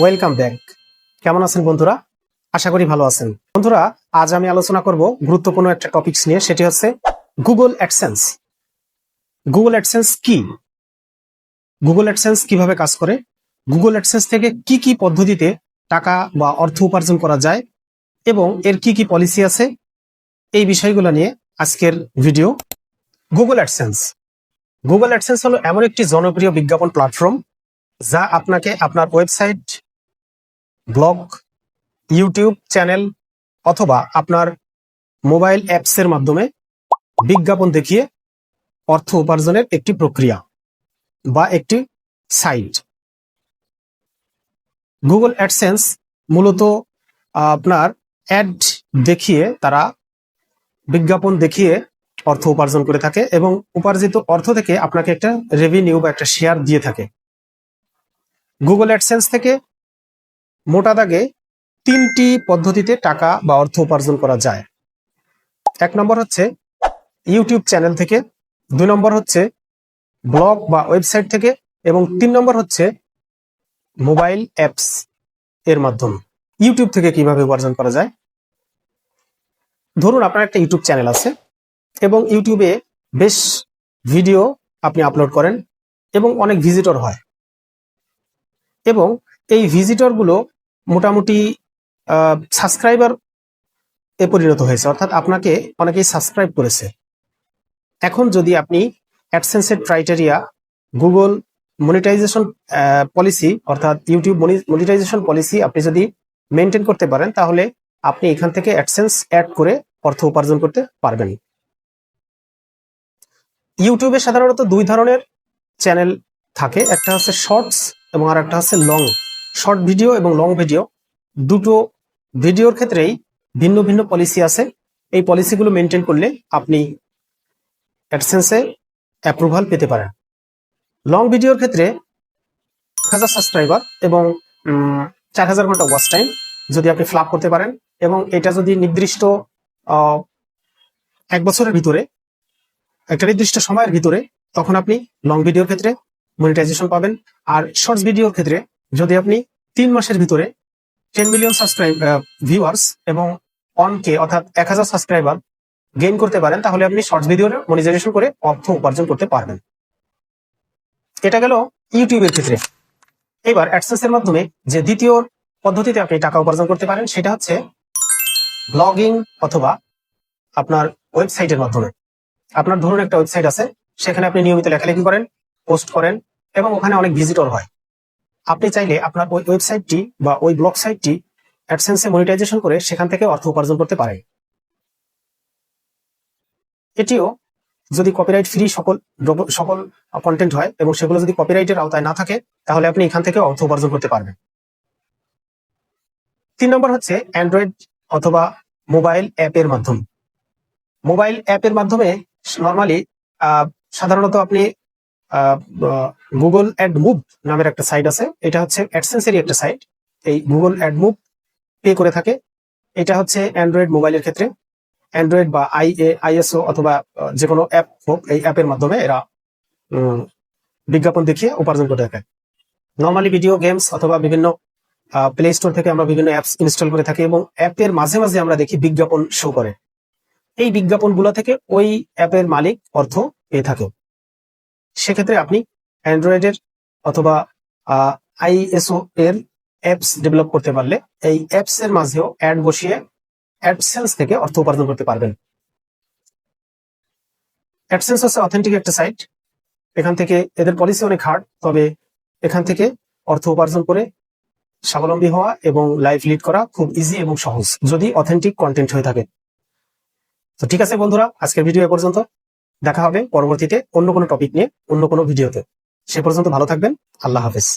Welcome back. কেমন আছেন বন্ধুরা? আশা করি ভালো আছেন। বন্ধুরা, আজ আমি আলোচনা করব গুরুত্বপূর্ণ একটা টপিকস নিয়ে, সেটি হচ্ছে গুগল অ্যাডসেন্স গুগল অ্যাডসেন্স কি? গুগল অ্যাডসেন্স কীভাবে কাজ করে? গুগল অ্যাডসেন্স থেকে কি কি পদ্ধতিতে টাকা বা অর্থ উপার্জন করা যায়? এবং এর কি কি পলিসি আছে? এই বিষয়গুলো নিয়ে আজকের video Google AdSense Google AdSense হলো এমন একটি জনপ্রিয় বিজ্ঞাপন প্ল্যাটফর্ম যা আপনাকে আপনার ওয়েবসাইট ব্লগ, ইউটিউব চ্যানেল অথবা আপনার মোবাইল অ্যাপসের মাধ্যমে বিজ্ঞাপন দেখিয়ে অর্থ উপার্জনের একটি প্রক্রিয়া বা একটি সাইট। গুগল অ্যাডসেন্স মূলত আপনার অ্যাড দেখিয়ে তারা বিজ্ঞাপন দেখিয়ে অর্থ উপার্জন করে থাকে এবং উপার্জিত অর্থ থেকে আপনাকে একটা রেভিনিউ বা একটা শেয়ার দিয়ে থাকে। গুগল অ্যাডসেন্স থেকে মোটা দাগে তিনটি পদ্ধতিতে টাকা বা অর্থ উপার্জন করা যায়। এক নম্বর হচ্ছে ইউটিউব চ্যানেল থেকে, দুই নম্বর হচ্ছে ব্লগ বা ওয়েবসাইট থেকে, এবং তিন নম্বর হচ্ছে মোবাইল অ্যাপস এর মাধ্যমে। ইউটিউব থেকে কীভাবে উপার্জন করা যায়? ধরুন আপনার একটা ইউটিউব চ্যানেল আছে, এবং ইউটিউবে বেশ ভিডিও আপনি আপলোড করেন, এবং অনেক ভিজিটর হয়। এবং এই ভিজিটরগুলো মোটামুটি সাবস্ক্রাইবার এ পরিণত হয়েছে। অর্থাৎ আপনাকে অনেকেই সাবস্ক্রাইব করেছে। এখন যদি আপনি অ্যাডসেন্সের ক্রাইটেরিয়া গুগল মনিটাইজেশন পলিসি অর্থাৎ ইউটিউব মনিটাইজেশন পলিসি আপনি যদি মেনটেন করতে পারেন, তাহলে আপনি এখান থেকে অ্যাডসেন্স অ্যাড করে অর্থ উপার্জন করতে পারবেন। ইউটিউবে সাধারণত দুই ধরনের চ্যানেল থাকে। একটা হচ্ছে শর্টস এবং আর একটা হচ্ছে লং শর্ট ভিডিও এবং লং ভিডিও দুটো ভিডিওর ক্ষেত্রেই ভিন্ন ভিন্ন পলিসি আছে। এই পলিসিগুলো মেনটেন করলে আপনি অ্যাডসেন্সে অ্যাপ্রুভাল পেতে পারেন। লং ভিডিওর ক্ষেত্রে হাজার সাবস্ক্রাইবার এবং চার হাজার ঘণ্টা ওয়াচ টাইম যদি আপনি ফ্লাপ করতে পারেন এবং এটা যদি নির্দিষ্ট এক বছরের ভিতরে, একটা নির্দিষ্ট সময়ের ভিতরে, তখন আপনি লং ভিডিওর ক্ষেত্রে মনিটাইজেশন পাবেন। আর শর্টস ভিডিওর ক্ষেত্রে যদি আপনি তিন মাসের ভিতরে টেন মিলিয়ন সাবস্ক্রাইব ভিউয়ার্স এবং অন কে অর্থাৎ এক হাজার সাবস্ক্রাইবার গেইন করতে পারেন, তাহলে আপনি শর্টস ভিডিওর মনিটাইজেশন করে অর্থ উপার্জন করতে পারবেন। এটা গেল ইউটিউবের ক্ষেত্রে। এবার অ্যাডসেন্সের মাধ্যমে যে দ্বিতীয় পদ্ধতিতে আপনি টাকা উপার্জন করতে পারেন, সেটা হচ্ছে ব্লগিং অথবা আপনার ওয়েবসাইটের মাধ্যমে। আপনার ধরুন একটা ওয়েবসাইট আছে, সেখানে আপনি নিয়মিত লেখালেখি করেন পোস্ট করেন এবং ওখানে অনেক ভিজিটর হয়। আপনি চাইলে আপনার ওই ওয়েবসাইটটি বা ওই ব্লগ সাইটটি অ্যাডসেন্সে মনিটাইজেশন করে সেখান থেকে অর্থ উপার্জন করতে পারেন। এটিও যদি কপিরাইট ফ্রি সকল সকল কন্টেন্ট হয় এবং সেগুলো যদি কপিরাইটের আওতায় না থাকে, তাহলে আপনি এখান থেকে অর্থ উপার্জন করতে পারবেন। তিন নম্বর হচ্ছে অ্যান্ড্রয়েড অথবা মোবাইল অ্যাপের মাধ্যমে। মোবাইল অ্যাপের মাধ্যমে নর্মালি সাধারণত আপনি গুগল অ্যাড মুভ নামের একটা সাইট আছে। এটা হচ্ছে অ্যাডসেন্সেরই একটা সাইট এই গুগল অ্যাড মুভ পে করে থাকে। এটা হচ্ছে অ্যান্ড্রয়েড মোবাইলের ক্ষেত্রে। অ্যান্ড্রয়েড বা আই এ আইএসও অথবা যে কোনো অ্যাপ হোক, এই অ্যাপের মাধ্যমে এরা বিজ্ঞাপন দেখিয়ে উপার্জন করে থাকে। নর্মালি ভিডিও গেমস অথবা বিভিন্ন প্লে স্টোর থেকে আমরা বিভিন্ন অ্যাপস ইনস্টল করে থাকি এবং অ্যাপের মাঝে মাঝে আমরা দেখি বিজ্ঞাপন শো করে। এই বিজ্ঞাপনগুলো থেকে ওই অ্যাপের মালিক অর্থ পেয়ে থাকে। সেক্ষেত্রে আপনি অ্যান্ড্রয়েডের অথবা আইএসও এর অ্যাপস ডেভেলপ করতে পারলে এই অ্যাপস এর মাঝেও অ্যাড বসিয়ে অ্যাডসেন্স থেকে অর্থ উপার্জন করতে পারবেন। অ্যাডসেন্স হচ্ছে অথেন্টিক একটা সাইট এখান থেকে এদের পলিসি অনেক হার্ড তবে এখান থেকে অর্থ উপার্জন করে স্বাবলম্বী হওয়া এবং লাইফ লিড করা খুব ইজি এবং সহজ, যদি অথেন্টিক কন্টেন্ট হয়ে থাকে। তো ঠিক আছে বন্ধুরা, আজকের ভিডিও এ পর্যন্ত। দেখা হবে পরবর্তীতে অন্য কোনো টপিক নিয়ে, অন্য কোনো ভিডিওতে সে পর্যন্ত ভালো থাকবেন। আল্লাহ হাফেজ।